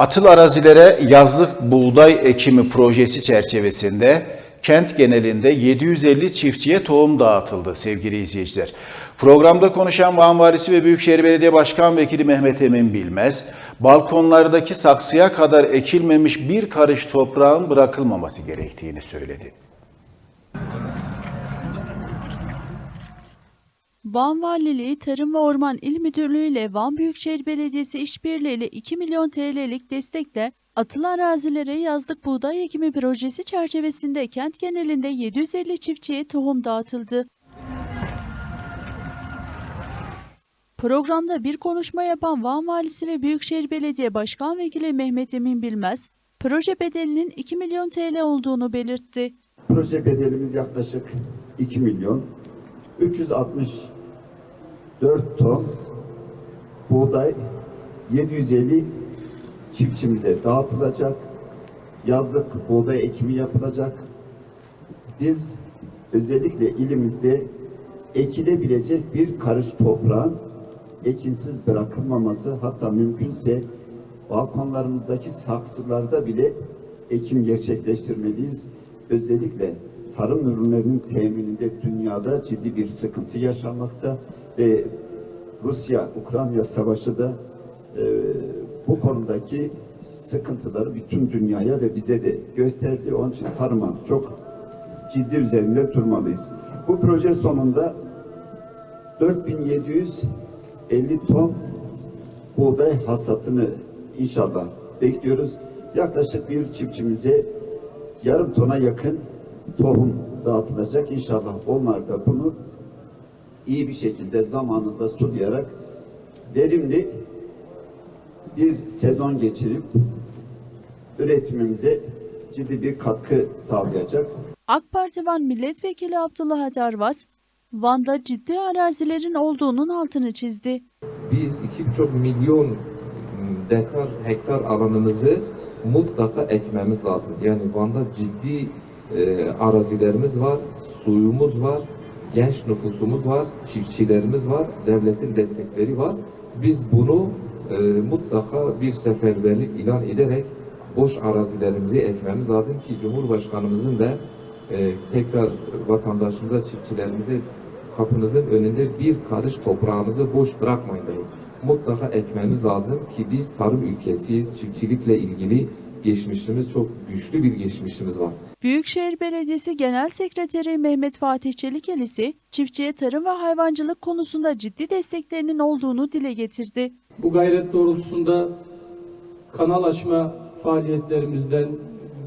Atıl arazilere yazlık buğday ekimi projesi çerçevesinde kent genelinde 750 çiftçiye tohum dağıtıldı sevgili izleyiciler. Programda konuşan Van Valisi ve Büyükşehir Belediye Başkan Vekili Mehmet Emin Bilmez, balkonlardaki saksıya kadar ekilmemiş bir karış toprağın bırakılmaması gerektiğini söyledi. Van Valiliği Tarım ve Orman İl Müdürlüğü ile Van Büyükşehir Belediyesi işbirliğiyle 2 milyon TL'lik destekle atılı arazilere yazlık buğday ekimi projesi çerçevesinde kent genelinde 750 çiftçiye tohum dağıtıldı. Programda bir konuşma yapan Van Valisi ve Büyükşehir Belediye Başkan Vekili Mehmet Emin Bilmez, proje bedelinin 2 milyon TL olduğunu belirtti. Proje bedelimiz yaklaşık 2 milyon 364 ton buğday 750 çiftçimize dağıtılacak. Yazlık buğday ekimi yapılacak. Biz özellikle ilimizde ekilebilecek bir karış toprağın ekinsiz bırakılmaması hatta mümkünse balkonlarımızdaki saksılarda bile ekim gerçekleştirmeliyiz. Özellikle tarım ürünlerinin temininde dünyada ciddi bir sıkıntı yaşanmakta ve Rusya-Ukrayna savaşı da e, bu konudaki sıkıntıları bütün dünyaya ve bize de gösterdi. Onun için tarıma çok ciddi üzerinde durmalıyız. Bu proje sonunda 4750 ton buğday hasatını inşallah bekliyoruz. Yaklaşık bir çiftçimize yarım tona yakın tohum dağıtılacak. İnşallah onlar da bunu iyi bir şekilde zamanında sulayarak verimli bir sezon geçirip üretimimize ciddi bir katkı sağlayacak. AK Parti Van Milletvekili Abdullah Adarvaz, Van'da ciddi arazilerin olduğunun altını çizdi. biz 2,5 milyon dekar hektar alanımızı mutlaka ekmemiz lazım. Yani Van'da ciddi e, arazilerimiz var, suyumuz var, genç nüfusumuz var, çiftçilerimiz var, devletin destekleri var. Biz bunu e, mutlaka bir seferberlik ilan ederek boş arazilerimizi ekmemiz lazım ki Cumhurbaşkanımızın da e, tekrar vatandaşımıza, çiftçilerimize kapınızın önünde bir karış toprağınızı boş bırakmayın deyin. Mutlaka ekmemiz lazım ki biz tarım ülkesiyiz. Çiftçilikle ilgili geçmişimiz çok güçlü bir geçmişimiz var. Büyükşehir Belediyesi Genel Sekreteri Mehmet Fatih Çelikelisi, çiftçiye tarım ve hayvancılık konusunda ciddi desteklerinin olduğunu dile getirdi. Bu gayret doğrultusunda kanal açma faaliyetlerimizden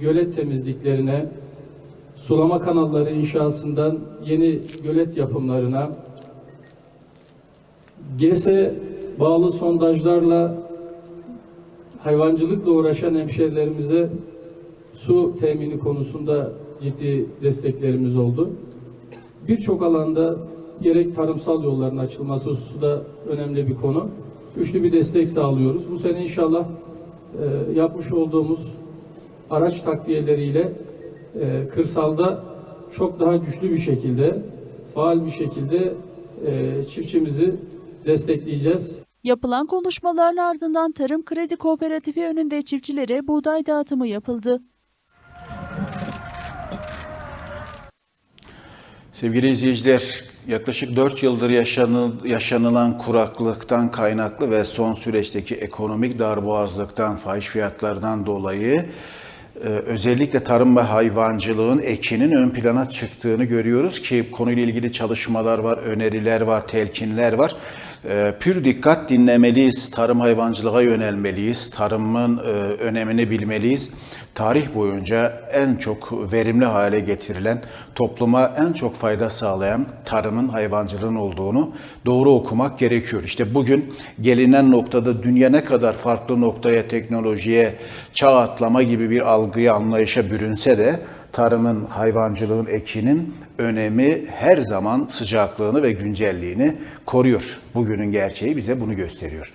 gölet temizliklerine, sulama kanalları inşasından yeni gölet yapımlarına, GES'e bağlı sondajlarla hayvancılıkla uğraşan hemşerilerimize su temini konusunda ciddi desteklerimiz oldu. Birçok alanda gerek tarımsal yolların açılması hususu da önemli bir konu. Güçlü bir destek sağlıyoruz. Bu sene inşallah e, yapmış olduğumuz araç takviyeleriyle e, kırsalda çok daha güçlü bir şekilde, faal bir şekilde e, çiftçimizi destekleyeceğiz. Yapılan konuşmaların ardından Tarım Kredi Kooperatifi önünde çiftçilere buğday dağıtımı yapıldı. Sevgili izleyiciler, yaklaşık 4 yıldır yaşanı- yaşanılan kuraklıktan kaynaklı ve son süreçteki ekonomik darboğazlıktan, fahiş fiyatlardan dolayı e, özellikle tarım ve hayvancılığın ekinin ön plana çıktığını görüyoruz ki konuyla ilgili çalışmalar var, öneriler var, telkinler var. E, Pür dikkat dinlemeliyiz, tarım hayvancılığa yönelmeliyiz, tarımın e, önemini bilmeliyiz. Tarih boyunca en çok verimli hale getirilen, topluma en çok fayda sağlayan tarımın, hayvancılığın olduğunu doğru okumak gerekiyor. İşte bugün gelinen noktada dünya ne kadar farklı noktaya, teknolojiye, çağ atlama gibi bir algıya, anlayışa bürünse de tarımın, hayvancılığın, ekinin önemi her zaman sıcaklığını ve güncelliğini koruyor. Bugünün gerçeği bize bunu gösteriyor.